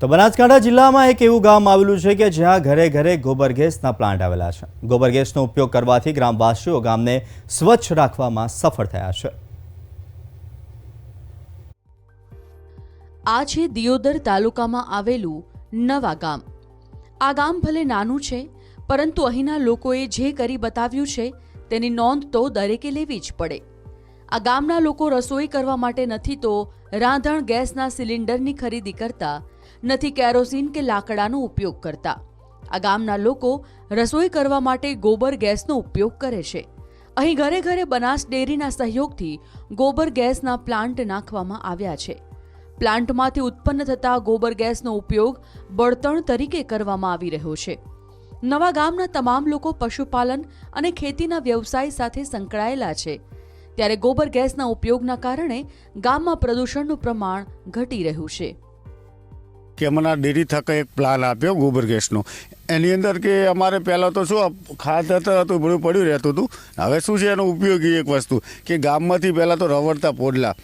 તો બનાસકાંઠા જિલ્લામાં એક એવું ગામ આવેલું છે કે જ્યાં ઘરે ઘરે ગોબર ગેસના પ્લાન્ટ આવેલા છે. ગોબર ગેસનો ઉપયોગ કરવાથી ગ્રામવાસીઓ ગામને સ્વચ્છ રાખવામાં સફળ થયા છે. આ છે દિયોદર તાલુકામાં આવેલું નવા ગામ. આ ગામ ભલે નાનું છે, પરંતુ અહીંના લોકોએ જે કરી બતાવ્યું છે, તેની નોંધ તો દરેકે લેવી જ પડે. આ ગામના લોકો રસોઈ કરવા માટે નથી તો રાંધણ ગેસના સિલિન્ડરની ખરીદી કરતા નથી કેરોસીન કે લાકડાનો ઉપયોગ કરતા. આ ગામના લોકો રસોઈ કરવા માટે ગોબર ગેસનો ઉપયોગ કરે છે. અહીં ઘરે ઘરે બનાસ ડેરીના સહયોગથી ગોબર ગેસના પ્લાન્ટ નાખવામાં આવ્યા છે. પ્લાન્ટમાંથી ઉત્પન્ન થતા ગોબર ગેસનો ઉપયોગ બળતણ તરીકે કરવામાં આવી રહ્યો છે. નવા ગામના તમામ લોકો પશુપાલન અને ખેતીના વ્યવસાય સાથે સંકળાયેલા છે. ત્યારે ગોબર ગેસના ઉપયોગના કારણે ગામમાં પ્રદૂષણનું પ્રમાણ ઘટી રહ્યું છે. કે અમને આ ડેરી થકે એક પ્લાન આપ્યો ગોબર ગેસનો. એની અંદર કે અમારે પહેલાં તો શું, ખાતર હતું બધું પડ્યું રહેતું હતું. હવે શું છે, એનો ઉપયોગી એક વસ્તુ, કે ગામમાંથી પહેલાં તો રવડતા પોડલા.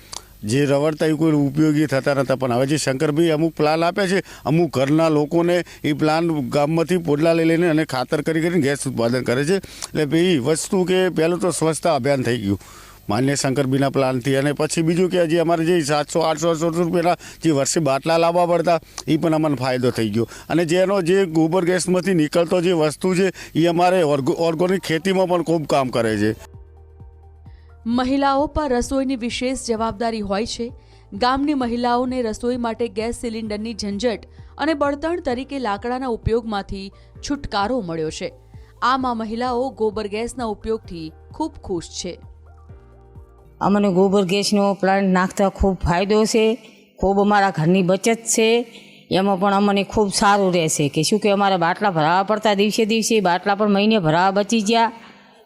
જે રવડતા એ કોઈ ઉપયોગી થતા નહોતા પણ હવે જે શંકરભાઈ અમુક પ્લાન આપે છે, અમુક ઘરના લોકોને એ પ્લાન ગામમાંથી પોડલા લઈ લઈને અને ખાતર કરી કરીને ગેસ ઉત્પાદન કરે છે. એટલે ભાઈ વસ્તુ કે પહેલું તો સ્વચ્છતા અભિયાન થઈ ગયું. માન્ય શંકરબીના પ્લાનથી અને પછી બીજું કે હજી અમારે જે સાતસો, આઠસો આઠસો રૂપિયાના જે વર્ષે બાટલા લાવવા પડતા એ પણ અમને ફાયદો થઈ ગયો. અને જેનો જે ગોબર ગેસમાંથી નીકળતો જે વસ્તુ છે એ અમારે ઓર્ગોનિક ખેતીમાં પણ ખૂબ કામ કરે છે. મહિલાઓ પર રસોઈની વિશેષ જવાબદારી હોય છે. ગામની મહિલાઓને રસોઈ માટે ગેસ સિલિન્ડરની ઝંઝટ અને બળતણ તરીકે લાકડાના ઉપયોગમાંથી છુટકારો મળ્યો છે. આમાં મહિલાઓ ગોબર ગેસના ઉપયોગથી ખૂબ ખુશ છે. અમને ગોબર ગેસનો પ્લાન્ટ નાખતા ખૂબ ફાયદો છે, ખૂબ અમારા ઘરની બચત છે, એમાં પણ અમને ખૂબ સારું રહેશે કે શું કે અમારે બાટલા ભરાવા પડતા દિવસે દિવસે, બાટલા પણ મહિને ભરાવા બચી ગયા,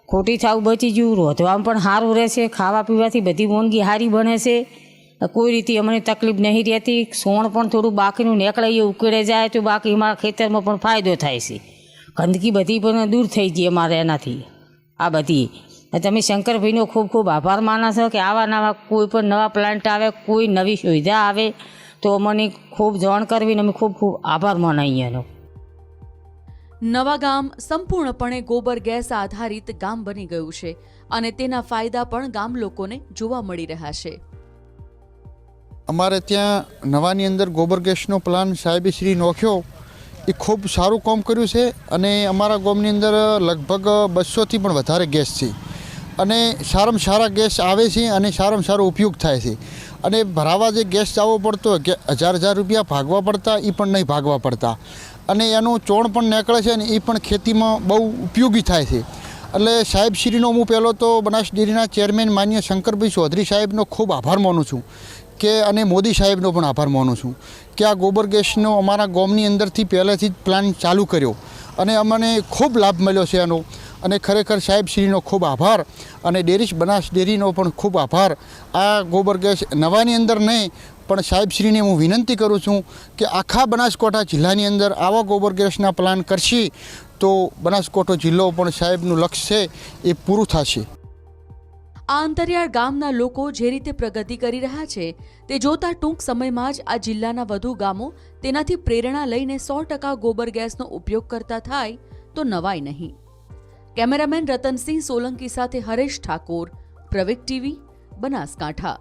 ખોટી થાવ બચી ગયું રોધવામાં પણ સારું રહેશે, ખાવા પીવાથી બધી વાનગી સારી બને છે. કોઈ રીતે અમને તકલીફ નહીં રહેતી, સોણ પણ થોડું બાકીનું નીકળે એ ઉકેળે જાય તો બાકી અમારા ખેતરમાં પણ ફાયદો થાય છે. ગંદકી બધી પણ દૂર થઈ ગઈ અમારે એનાથી, આ બધી. તમે શંકરભાઈનો ખૂબ ખૂબ આભાર માનો છો કે આવા નવા કોઈ પણ નવા પ્લાન્ટ આવે કોઈ નવી સુવિધા આવે તો અમને ખૂબ જાણ કરવી ને અમે ખૂબ ખૂબ આભાર માનાઈએ એનો નવા ગામ સંપૂર્ણપણે ગોબર ગેસ આધારિત ગામ બની ગયું છે અને તેના ફાયદા પણ ગામ લોકોને જોવા મળી રહ્યા છે. અમારે ત્યાં નવાની અંદર ગોબર ગેસનો પ્લાન સાહેબે શ્રી નોખ્યો. એ ખૂબ સારું કામ કર્યું છે અને અમારા ગામની અંદર લગભગ બસોથી પણ વધારે ગેસ છે. અને સારામાં સારા ગેસ આવે છે અને સારામાં સારો ઉપયોગ થાય છે. અને ભરાવા જે ગેસ જવો પડતો કે હજાર હજાર રૂપિયા ભાગવા પડતા એ પણ નહીં ભાગવા પડતા. અને એનું ચોણ પણ નીકળે છે અને એ પણ ખેતીમાં બહુ ઉપયોગી થાય છે. એટલે સાહેબશ્રીનો હું પહેલો તો બનાસ ડેરીના ચેરમેન માન્ય શંકરભાઈ ચૌધરી સાહેબનો ખૂબ આભાર માનું છું. કે અને મોદી સાહેબનો પણ આભાર માનું છું. કે આ ગોબર ગેસનો અમારા ગામની અંદરથી પહેલેથી જ પ્લાન ચાલુ કર્યો. અને અમને ખૂબ લાભ મળ્યો છે એનો. અને ખરેખર સાહેબશ્રીનો ખૂબ આભાર અને ડેરીશ બનાસ ડેરીનો પણ ખૂબ આભાર. આ ગોબર ગેસ નવાની અંદર નહીં, પણ સાહેબશ્રીને હું વિનંતી કરું છું કે આખા બનાસકાંઠા જિલ્લાની અંદર આવા ગોબર ગેસના પ્લાન કરશે તો બનાસકાંઠો જિલ્લો પણ સાહેબનું લક્ષ્ય છે એ પૂરું થશે. આ અંતરિયાળ ગામના લોકો જે રીતે પ્રગતિ કરી રહ્યા છે, તે જોતા ટૂંક સમયમાં જ આ જિલ્લાના વધુ ગામો તેનાથી પ્રેરણા લઈને સો ટકા ગોબર ગેસનો ઉપયોગ કરતા થાય તો નવાય નહીં. કેમેરામેન રતનસિંહ સોલંકી સાથે હરેશ ઠાકોર પ્રવેક ટીવી બનાસકાંઠા.